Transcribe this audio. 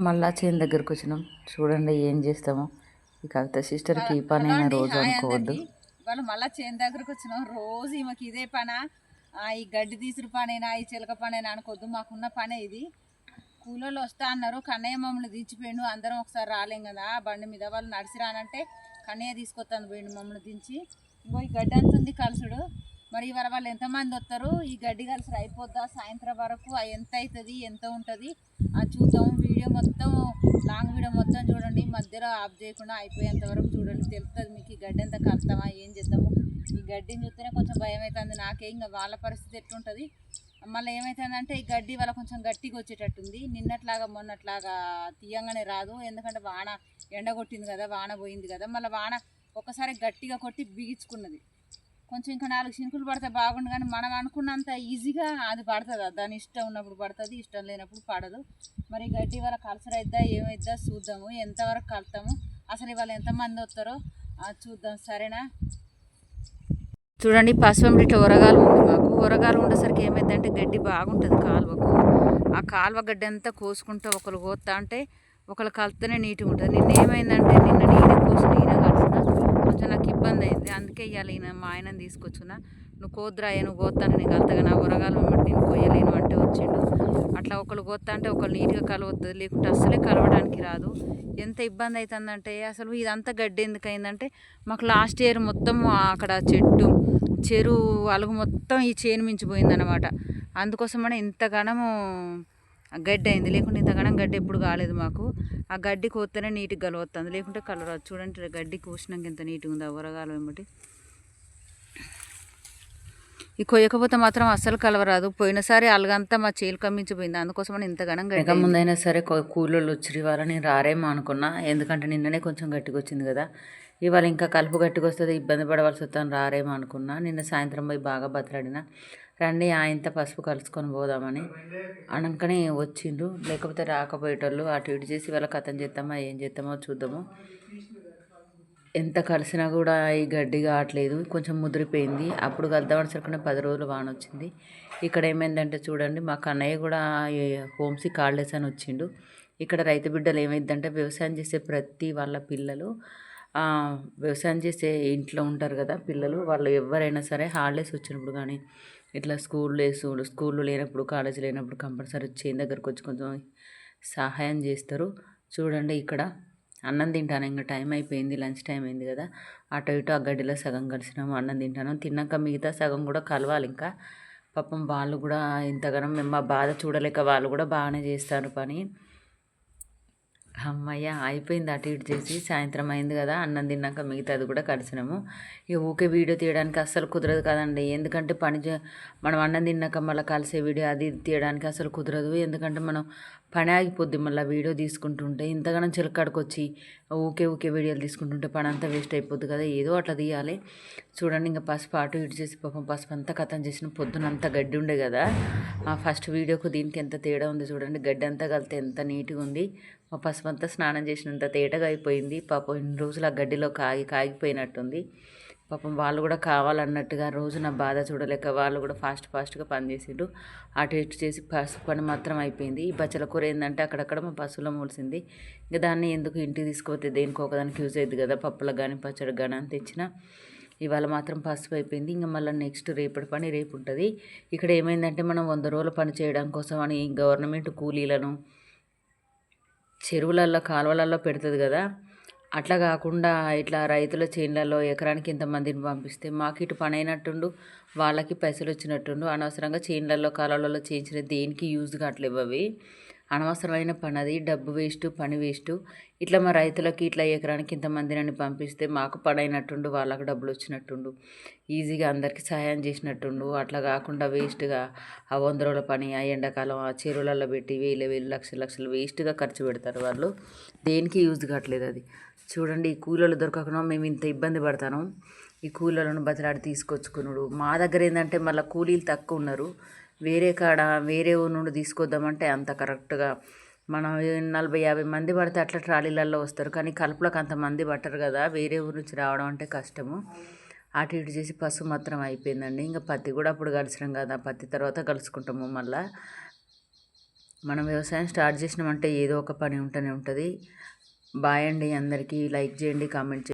మళ్ళా చేను దగ్గరకు వచ్చినాం చూడండి ఏం చేస్తామో. ఈ కవిత సిస్టర్కి ఈ పని అయినా రోజు అనుకోవద్దు. ఇవాళ మళ్ళా చేను దగ్గరకు వచ్చినాం రోజు ఈమెకి ఇదే పనా? ఆ, ఈ గడ్డి తీసుడు పనైనా? ఈ చిలక పనైనా అనుకోవద్దు. మాకున్న పనే ఇది. కూలోళ్ళు వస్తా అన్నారు. కన్నయ్య మమ్మల్ని దించిపోయిండు. అందరం ఒకసారి రాలేం కదా. బండి మీద వాళ్ళు నడిచి రానంటే కన్నయ్య తీసుకొస్తాను పోయిండు మమ్మల్ని దించి. ఇంకో ఈ గడ్డి అంత ఉంది కలుసుడు. మరి ఇవాళ వాళ్ళు ఎంతమంది వస్తారు? ఈ గడ్డి కలిసి అయిపోద్దా? సాయంత్రం వరకు ఎంత అవుతుంది ఎంత ఉంటుంది? అది చూద్దాం. వీడియో మొత్తం లాంగ్ వీడియో మొత్తం చూడండి. మధ్యలో ఆఫ్ చేయకుండా అయిపోయేంత వరకు చూడండి. తెలుస్తుంది మీకు ఈ గడ్డి ఎంత కలుస్తామా ఏం చేద్దాము? ఈ గడ్డిని చూస్తేనే కొంచెం భయం అవుతుంది నాకే ఇంకా వాళ్ళ పరిస్థితి ఎట్లుంటుంది? మళ్ళీ ఏమవుతుందంటే ఈ గడ్డి వాళ్ళ కొంచెం గట్టిగా వచ్చేటట్టుంది. నిన్నట్లాగా మొన్నట్లాగా తీయంగానే రాదు. ఎందుకంటే వాన ఎండ కొట్టింది కదా వాన పోయింది కదా. మళ్ళీ వాన ఒక్కసారి గట్టిగా కొట్టి బిగించుకున్నది. కొంచెం ఇంకా నాలుగు చినుకులు పడితే బాగుండు కానీ మనం అనుకున్నంత ఈజీగా అది పడుతుంది. దాని ఇష్టం ఉన్నప్పుడు పడుతుంది ఇష్టం లేనప్పుడు పడదు. మరి గడ్డి వాళ్ళ కల్చర్ అయిద్దా ఏమైద్దా చూద్దాము. ఎంతవరకు కలుతాము అసలు ఇవాళ ఎంతమంది వస్తారో చూద్దాం. సరేనా? చూడండి పసుపు ఇట్లా ఉరగాలు ఉంది మాకు. ఉరగాలు ఉండేసరికి ఏమైందంటే గడ్డి బాగుంటుంది కాలువకు. ఆ కాలువ గడ్డి అంతా కోసుకుంటూ ఒకరు కోస్తా అంటే ఒకరు కలితేనే నీట్గా ఉంటుంది. నిన్న ఏమైందంటే నిన్న నేనే కోసి నేనే కలిసిన కొంచెం నాకు ఇబ్బంది అయింది. అందుకే ఇవాళ ఈయన మా ఆయనని తీసుకొచ్చున్నా నువ్వు కోద్రాయ నువ్వు కోస్తాను నీకు అంతగా నా ఉరగాలు నేను కొయ్యలేను అంటే వచ్చిండు. అట్లా ఒకళ్ళు కోస్తా అంటే ఒకరు నీట్గా కలవద్దు లేకుంటే అస్సలే కలవడానికి రాదు. ఎంత ఇబ్బంది అవుతుందంటే అసలు ఇదంతా గడ్డి ఎందుకు అయిందంటే మాకు లాస్ట్ ఇయర్ మొత్తం అక్కడ చెట్టు చెరువు అలుగు మొత్తం ఈ చేను మించిపోయిందనమాట అందుకోసమనే ఇంతగానము గడ్డి అయింది. లేకుంటే ఇంతగానం గడ్డి ఎప్పుడు కాలేదు మాకు. ఆ గడ్డి కోస్తేనే నీట్గా కలవస్తుంది లేకుంటే కలవరాదు. చూడండి గడ్డి కోసినాక ఎంత నీట్గా ఉంది ఉరగాలు వెంబటి ఈ కొయ్యకపోతే మాత్రం అస్సలు కలవరాదు. పోయినసారి అలగంతా మా చేలు కమ్మించిపోయింది. అందుకోసమని ఇంతగానం గడ్డి ఇంకా ముందైనా సరే కూలోళ్ళు వచ్చి ఇవాళ నేను రారేమో అనుకున్నా. ఎందుకంటే నిన్ననే కొంచెం గట్టిగా వచ్చింది కదా. ఇవాళ ఇంకా కలుపు గట్టిగా వస్తుంది ఇబ్బంది పడవలసి వస్తాను రారేమో అనుకున్నా. నిన్న సాయంత్రం పోయి బాగా బతలాడిన. రండి ఆయంత పసుపు కలుసుకొని పోదామని. అనకనే వచ్చిండ్రు. లేకపోతే రాకపోయేటోళ్ళు అటు ఇటు చేసి వాళ్ళ కథం చేద్దామా ఏం చేద్దామో చూద్దాము. ఎంత కలిసినా కూడా ఈ గడ్డి కావట్లేదు. కొంచెం ముదిరిపోయింది. అప్పుడు కలుద్దామని సరికనే పది రోజులు వాన వచ్చింది. ఇక్కడ ఏమైందంటే చూడండి మా కన్నయ్య కూడా హోమ్సి హోమ్సీ అని వచ్చిండు. ఇక్కడ రైతు బిడ్డలు ఏమైందంటే వ్యవసాయం చేసే ప్రతి వాళ్ళ పిల్లలు వ్యవసాయం చేసే ఇంట్లో ఉంటారు కదా పిల్లలు వాళ్ళు ఎవరైనా సరే హాలిడేస్ వచ్చినప్పుడు కానీ ఇట్లా స్కూల్ డేస్ స్కూల్లో లేనప్పుడు కాలేజ్ లేనప్పుడు కంపల్సరీ చేను దగ్గరకు వచ్చి కొంచెం సహాయం చేస్తారు. చూడండి ఇక్కడ అన్నం తింటాను. ఇంకా టైం అయిపోయింది. లంచ్ టైం అయింది కదా. అటు ఇటు ఆ గడ్డిలో సగం కలిసినాము. అన్నం తింటాను. తిన్నాక మిగతా సగం కూడా కలవాలి ఇంకా. పాపం వాళ్ళు కూడా ఇంతగానం మేము మా బాధ చూడలేక వాళ్ళు కూడా బాగానే చేస్తారు పని. అమ్మయ్య అయిపోయింది అటు ఇటు చేసి సాయంత్రం అయింది కదా అన్నం తిన్నాక మిగతాది కూడా కలిసినాము ఇక ఊకే వీడియో తీయడానికి అస్సలు కుదరదు కదండి. ఎందుకంటే పని చే మనం అన్నం తిన్నాక మళ్ళీ కలిసే వీడియో అది తీయడానికి అసలు కుదరదు. ఎందుకంటే మనం పని ఆగిపోద్ది మళ్ళీ వీడియో తీసుకుంటుంటే. ఇంతగానం చిలకాడికి వచ్చి ఊకే ఊకే వీడియోలు తీసుకుంటుంటే పని అంతా వేస్ట్ అయిపోద్ది కదా. ఏదో అట్లా తీయాలి. చూడండి ఇంకా పసుపు అటు ఇటు చేసి పాపం పసుపు అంతా కథం చేసిన పొద్దున అంతా గడ్డి ఉండే కదా. ఆ ఫస్ట్ వీడియోకు దీనికి ఎంత తేడా ఉంది చూడండి. గడ్డి అంతా కలితే ఎంత నీట్గా ఉంది. మా పసుపు అంతా స్నానం చేసినంత తేటగా అయిపోయింది. పాపం ఇన్ని రోజులు ఆ గడ్డిలో కాగి కాగిపోయినట్టుంది. పాపం వాళ్ళు కూడా కావాలన్నట్టుగా రోజు నా బాధ చూడలేక వాళ్ళు కూడా ఫాస్ట్ ఫాస్ట్గా పనిచేసిండ్రు. అటు ఇటు చేసి పసుపు పని మాత్రం అయిపోయింది. ఈ బచ్చల కూర ఏంటంటే అక్కడక్కడ మా పశువులో మూలిసింది. ఇంకా దాన్ని ఎందుకు ఇంటికి తీసుకుపోతే దేనికి ఒకదానికి యూజ్ అయ్యింది కదా పప్పులకు కానీ పచ్చడికి కానీ అని తెచ్చిన. ఇవాళ మాత్రం పసుపు అయిపోయింది. ఇంకా మళ్ళీ నెక్స్ట్ రేపటి పని రేపు ఉంటుంది. ఇక్కడ ఏమైందంటే మనం వంద రోజుల పని చేయడం కోసం అని గవర్నమెంట్ కూలీలను చెరువులలో కాలువలలో పెడుతుంది కదా. అట్లా కాకుండా ఇట్లా రైతుల చేనులలో ఎకరానికి ఇంతమందిని పంపిస్తే మాకు ఇటు పని అయినట్టుండు వాళ్ళకి పైసలు వచ్చినట్టుండు అనవసరంగా చేనులలో కాలువలలో చేయించిన దేనికి యూజ్ కావట్లేవు అవి. అనవసరమైన పని అది డబ్బు వేస్ట్ పని వేస్ట్. ఇట్లా మా రైతులకి ఇట్లా ఎకరానికి ఇంతమందిని పంపిస్తే మాకు పడైనట్టుండు వాళ్ళకు డబ్బులు వచ్చినట్టుండు. ఈజీగా అందరికీ సహాయం చేసినట్టుండు. అట్లా కాకుండా వేస్ట్గా ఆ వంద రోజుల పని ఆ ఎండాకాలం ఆ చెరువులలో పెట్టి వేలు వేలు లక్షలు లక్షలు వేస్ట్గా ఖర్చు పెడతారు వాళ్ళు. దేనికి యూజ్ కావట్లేదు అది. చూడండి ఈ కూలీలు దొరకకుండా మేము ఇంత ఇబ్బంది పడతాను. ఈ కూలీలను బతిలాడి తీసుకొచ్చుకున్నాడు మా దగ్గర ఏంటంటే మళ్ళీ కూలీలు తక్కువ ఉన్నారు. వేరే కాడ వేరే ఊరు నుండి తీసుకొద్దామంటే అంత కరెక్ట్గా. మనం నలభై యాభై మంది పడితే అట్లా ట్రాలీలలో వస్తారు. కానీ కలుపులకు అంతమంది పట్టరు కదా. వేరే ఊరు నుంచి రావడం అంటే కష్టము. అటు ఇటు చేసి పసుపు మాత్రం అయిపోయిందండి. ఇంకా పత్తి కూడా అప్పుడు కలిసినాం కదా. పత్తి తర్వాత కలుసుకుంటాము మళ్ళీ. మనం వ్యవసాయం స్టార్ట్ చేసినామంటే ఏదో ఒక పని ఉంటూనే ఉంటుంది. బాయ్ అండి అందరికీ. లైక్ చేయండి కామెంట్ చేయండి.